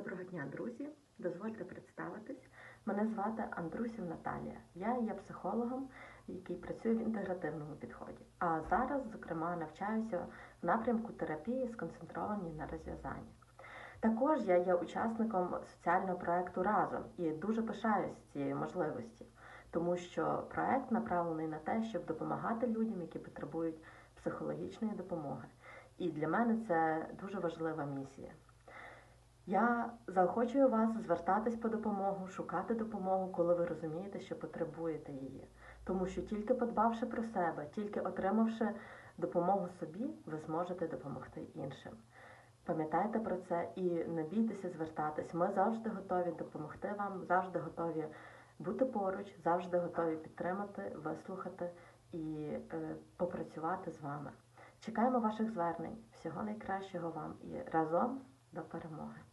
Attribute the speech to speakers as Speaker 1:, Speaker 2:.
Speaker 1: дня, друзі! Дозвольте представитись. Мене звати Андрусів Наталія. Я є психологом, який працює в інтегративному підході. А зараз, зокрема, навчаюся в напрямку терапії, сконцентрованій на розв'язанні. Також я є учасником соціального проекту Разом і дуже пишаюсь цією можливості, тому що проект направлений на те, щоб допомагати людям, які потребують психологічної допомоги. І для мене це дуже важлива місія. Я заохочую вас звертатись по допомогу, шукати допомогу, коли ви розумієте, що потребуєте її. Тому що тільки подбавши про себе, тільки отримавши допомогу собі, ви зможете допомогти іншим. Пам'ятайте про це і не бійтеся звертатись. Ми завжди готові допомогти вам, завжди готові бути поруч, завжди готові підтримати, вислухати і е, попрацювати з вами. Чекаємо ваших звернень. Всього найкращого вам і разом do Paramore.